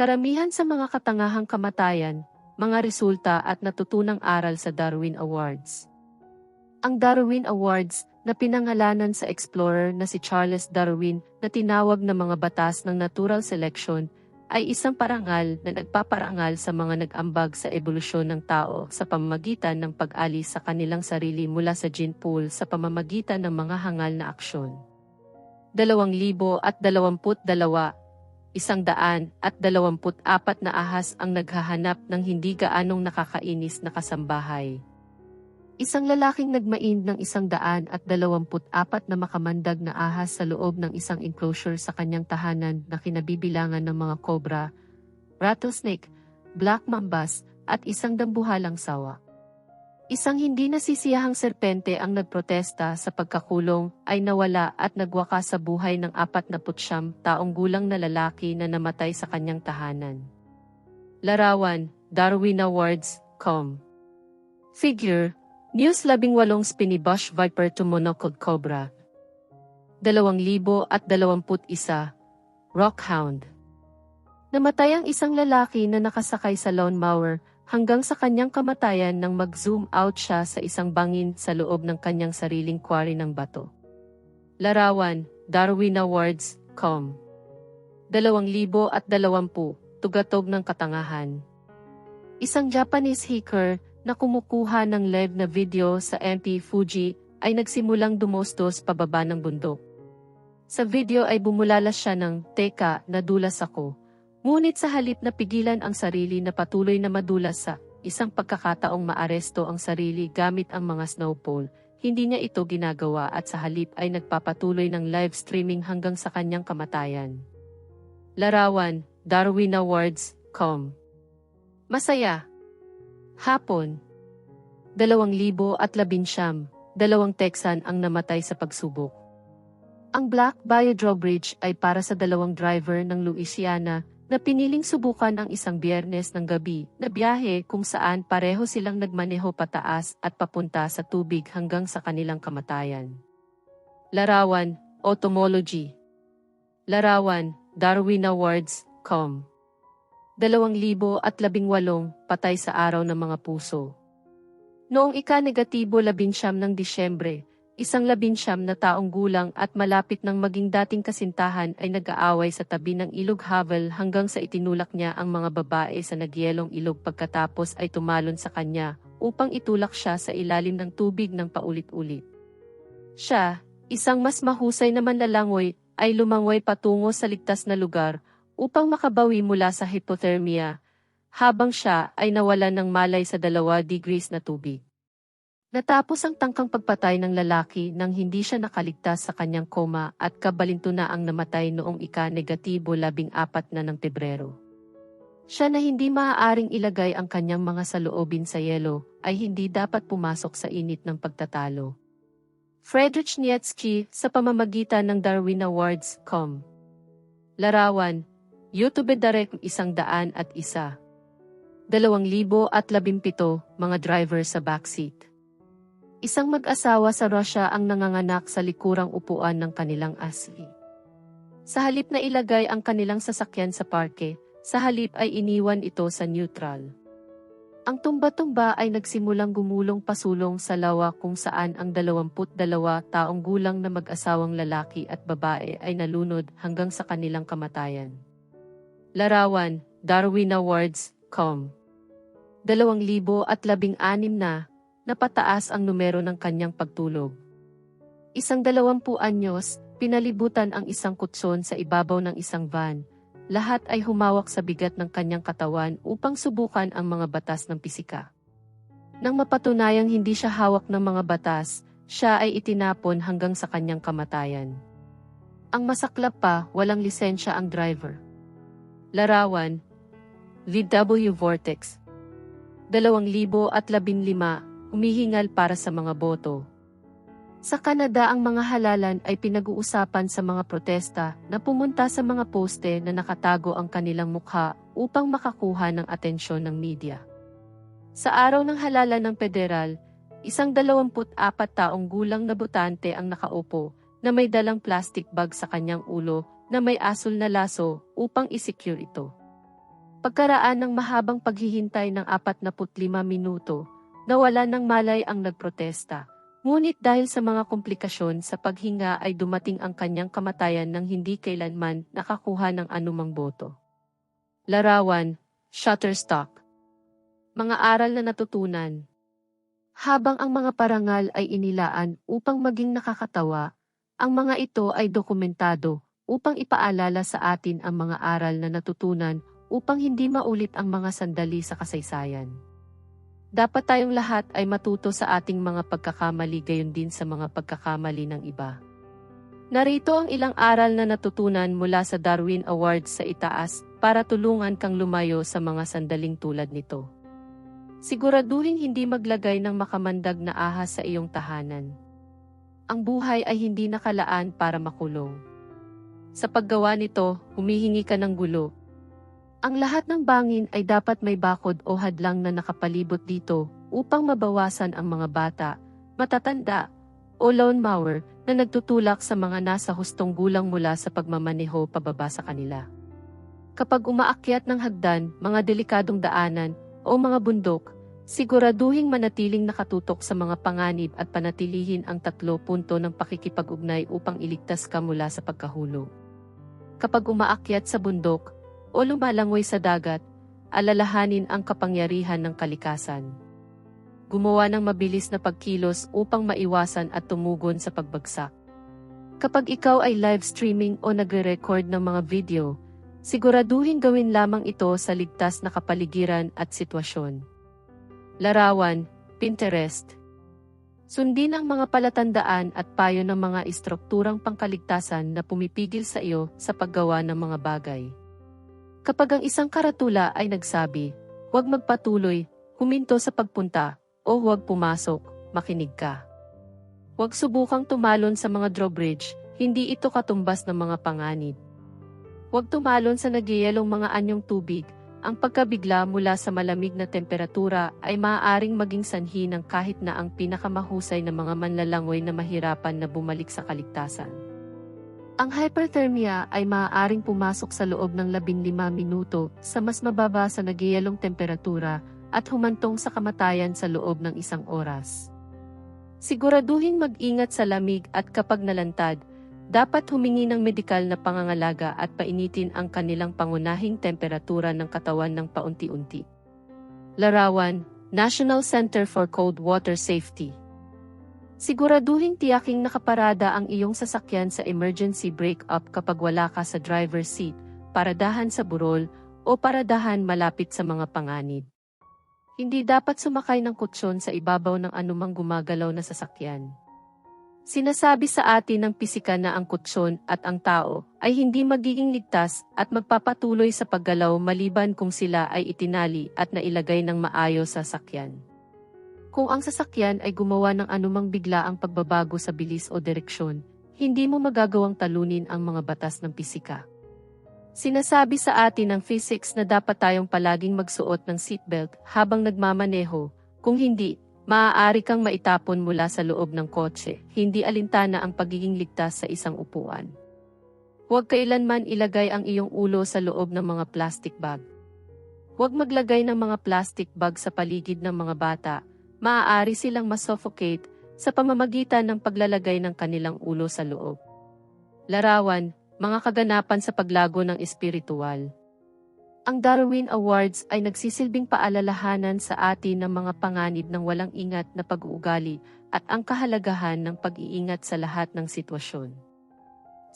Karamihan sa mga katangahang kamatayan, mga resulta at natutunang aral sa Darwin Awards. Ang Darwin Awards, na pinangalanan sa explorer na si Charles Darwin na tinawag na mga batas ng natural selection, ay isang parangal na nagpaparangal sa mga nag-ambag sa ebolusyon ng tao sa pamamagitan ng pag-alis sa kanilang sarili mula sa gene pool sa pamamagitan ng mga hangal na aksyon. 2022 isang daan at dalawamput apat na ahas ang naghahanap ng hindi gaanong nakakainis na kasambahay. Isang lalaking nagmain ng isang daan at dalawamput apat na makamandag na ahas sa loob ng isang enclosure sa kanyang tahanan na kinabibilangan ng mga cobra, rattlesnake, black mambas, at isang dambuhalang sawa. Isang hindi nasisiyahang serpente ang nagprotesta sa pagkakulong ay nawala at nagwaka sa buhay ng apat na putsyam taong gulang na lalaki na namatay sa kanyang tahanan. Larawan, Darwin Awards, com. Figure, News 18 Spinibush Viper to Monocled Cobra 2021 Rockhound Namatay ang isang lalaki na nakasakay sa lawnmower hanggang sa kanyang kamatayan nang mag-zoom out siya sa isang bangin sa loob ng kanyang sariling quarry ng bato. Larawan, Darwin Awards, com. 2020, Tugatog ng Katangahan. Isang Japanese hiker na kumukuha ng live na video sa MP Fuji ay nagsimulang dumostos pababa ng bundok. Sa video ay bumulala siya ng, Teka, nadulas ako. Ngunit sa halip na pigilan ang sarili na patuloy na madulas sa isang pagkakataong maaresto ang sarili gamit ang mga snowpole, hindi niya ito ginagawa at sa halip ay nagpapatuloy ng live streaming hanggang sa kanyang kamatayan. Larawan, Darwin Awards, com. Masaya, Hapon. 2019, dalawang Texan ang namatay sa pagsubok. Ang Black Bayou Drawbridge ay para sa dalawang driver ng Louisiana na piniling subukan ang isang biyernes ng gabi na biyahe kung saan pareho silang nagmaneho pataas at papunta sa tubig hanggang sa kanilang kamatayan. Larawan, Automology Larawan, Darwin Awards, com 2018 patay sa araw ng mga puso. Noong ika-negatibo labinsyam ng Disyembre, isang labinsyam na taong gulang at malapit ng maging dating kasintahan ay nag-aaway sa tabi ng ilog Havel hanggang sa itinulak niya ang mga babae sa nagyelong ilog pagkatapos ay tumalon sa kanya upang itulak siya sa ilalim ng tubig ng paulit-ulit. Siya, isang mas mahusay na manlalangoy, ay lumangoy patungo sa ligtas na lugar upang makabawi mula sa hypothermia, habang siya ay nawalan ng malay sa dalawa degrees na tubig. Natapos ang tangkang pagpatay ng lalaki nang hindi siya nakaligtas sa kanyang koma at kabalinto na ang namatay noong ika-negatibo labing apat na ng Pebrero. Siya na hindi maaaring ilagay ang kanyang mga saloobin sa yelo ay hindi dapat pumasok sa init ng pagtatalo. Friedrich Nietzsche sa pamamagitan ng Darwin Awards, com. Larawan, YouTube Direct isang daan at isa. 2017 mga driver sa backseat. Isang mag-asawa sa Russia ang nanganganak sa likurang upuan ng kanilang asli. Sa halip na ilagay ang kanilang sasakyan sa parke, sa halip ay iniwan ito sa neutral. Ang tumba-tumba ay nagsimulang gumulong pasulong sa lawa kung saan ang 22 taong gulang na mag-asawang lalaki at babae ay nalunod hanggang sa kanilang kamatayan. Larawan, Darwin Awards, com. 2016 na, napataas ang numero ng kanyang pagtulog. Isang dalawampu anyos, pinalibutan ang isang kutson sa ibabaw ng isang van. Lahat ay humawak sa bigat ng kanyang katawan upang subukan ang mga batas ng pisika. Nang mapatunayang hindi siya hawak ng mga batas, siya ay itinapon hanggang sa kanyang kamatayan. Ang masaklap pa, walang lisensya ang driver. Larawan, VW Vortex 2015, umihingal para sa mga boto. Sa Canada ang mga halalan ay pinag-uusapan sa mga protesta na pumunta sa mga poste na nakatago ang kanilang mukha upang makakuha ng atensyon ng media. Sa araw ng halalan ng federal, isang 24 taong gulang na botante ang nakaupo na may dalang plastic bag sa kanyang ulo na may asul na laso upang isecure ito. Pagkaraan ng mahabang paghihintay ng 45 minuto, nawala ng malay ang nagprotesta. Ngunit dahil sa mga komplikasyon sa paghinga ay dumating ang kanyang kamatayan nang hindi kailanman nakakuha ng anumang boto. Larawan, Shutterstock Mga aral na natutunan Habang ang mga parangal ay inilaan upang maging nakakatawa, ang mga ito ay dokumentado upang ipaalala sa atin ang mga aral na natutunan upang hindi maulit ang mga sandali sa kasaysayan. Dapat tayong lahat ay matuto sa ating mga pagkakamali gayon din sa mga pagkakamali ng iba. Narito ang ilang aral na natutunan mula sa Darwin Awards sa itaas para tulungan kang lumayo sa mga sandaling tulad nito. Siguraduhin hindi maglagay ng makamandag na ahas sa iyong tahanan. Ang buhay ay hindi nakalaan para makulong. Sa paggawa nito, humihingi ka ng gulo, ang lahat ng bangin ay dapat may bakod o hadlang na nakapalibot dito upang mabawasan ang mga bata, matatanda, o lone mower na nagtutulak sa mga nasa hustong gulang mula sa pagmamaneho pababa sa kanila. Kapag umaakyat ng hagdan, mga delikadong daanan, o mga bundok, siguraduhing manatiling nakatutok sa mga panganib at panatilihin ang tatlo punto ng pakikipag-ugnay upang iligtas ka mula sa pagkahulog. Kapag umaakyat sa bundok, o lumalangoy sa dagat, alalahanin ang kapangyarihan ng kalikasan. Gumawa ng mabilis na pagkilos upang maiwasan at tumugon sa pagbagsak. Kapag ikaw ay live streaming o nagre-record ng mga video, siguraduhin gawin lamang ito sa ligtas na kapaligiran at sitwasyon. Larawan, Pinterest Sundin ang mga palatandaan at payo ng mga istrukturang pangkaligtasan na pumipigil sa iyo sa paggawa ng mga bagay. Kapag ang isang karatula ay nagsabi, huwag magpatuloy, huminto sa pagpunta, o huwag pumasok, makinig ka. Huwag subukang tumalon sa mga drawbridge, hindi ito katumbas ng mga panganib. Huwag tumalon sa nagyayalong mga anyong tubig, ang pagkabigla mula sa malamig na temperatura ay maaaring maging sanhi ng kahit na ang pinakamahusay na mga manlalangoy na mahirapan na bumalik sa kaligtasan. Ang hyperthermia ay maaaring pumasok sa loob ng 15 minuto sa mas mababa sa nagyayalong temperatura at humantong sa kamatayan sa loob ng isang oras. Siguraduhin mag-ingat sa lamig at kapag nalantad, dapat humingi ng medikal na pangangalaga at painitin ang kanilang pangunahing temperatura ng katawan ng paunti-unti. Larawan, National Center for Cold Water Safety Siguraduhin tiyaking nakaparada ang iyong sasakyan sa emergency brake-up kapag wala ka sa driver's seat, paradahan sa burol, o paradahan malapit sa mga panganib. Hindi dapat sumakay ng kutsyon sa ibabaw ng anumang gumagalaw na sasakyan. Sinasabi sa atin ng pisika na ang kutsyon at ang tao ay hindi magiging ligtas at magpapatuloy sa paggalaw maliban kung sila ay itinali at nailagay ng maayos sa sakyan. Kung ang sasakyan ay gumawa ng anumang biglaang pagbabago sa bilis o direksyon, hindi mo magagawang talunin ang mga batas ng pisika. Sinasabi sa atin ng physics na dapat tayong palaging magsuot ng seatbelt habang nagmamaneho, kung hindi, maaari kang maitapon mula sa loob ng kotse, hindi alintana ang pagiging ligtas sa isang upuan. Huwag kailanman ilagay ang iyong ulo sa loob ng mga plastic bag. Huwag maglagay ng mga plastic bag sa paligid ng mga bata maaari silang masuffocate sa pamamagitan ng paglalagay ng kanilang ulo sa loob. Larawan, mga kaganapan sa paglago ng espiritual. Ang Darwin Awards ay nagsisilbing paalalahanan sa atin ng mga panganib ng walang ingat na pag-uugali at ang kahalagahan ng pag-iingat sa lahat ng sitwasyon.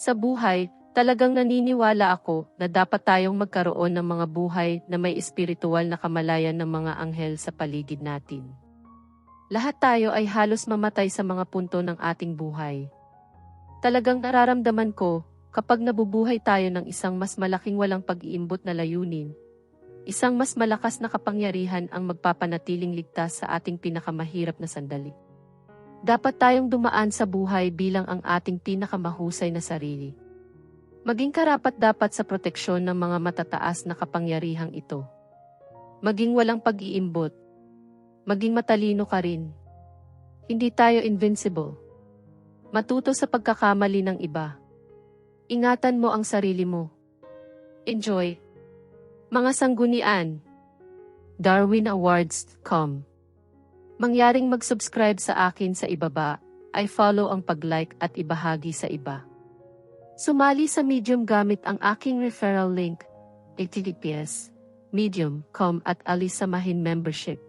Sa buhay, talagang naniniwala ako na dapat tayong magkaroon ng mga buhay na may espiritual na kamalayan ng mga anghel sa paligid natin. Lahat tayo ay halos mamatay sa mga punto ng ating buhay. Talagang nararamdaman ko, kapag nabubuhay tayo ng isang mas malaking walang pag-iimbot na layunin, isang mas malakas na kapangyarihan ang magpapanatiling ligtas sa ating pinakamahirap na sandali. Dapat tayong dumaan sa buhay bilang ang ating pinakamahusay na sarili. Maging karapat dapat sa proteksyon ng mga matataas na kapangyarihang ito. Maging walang pag-iimbot, maging matalino ka rin. Hindi tayo invincible. Matuto sa pagkakamali ng iba. Ingatan mo ang sarili mo. Enjoy. Mga sanggunian. DarwinAwards.com Mangyaring mag-subscribe sa akin sa ibaba, ay follow ang pag-like at ibahagi sa iba. Sumali sa Medium gamit ang aking referral link, https medium.com at alisamahin membership.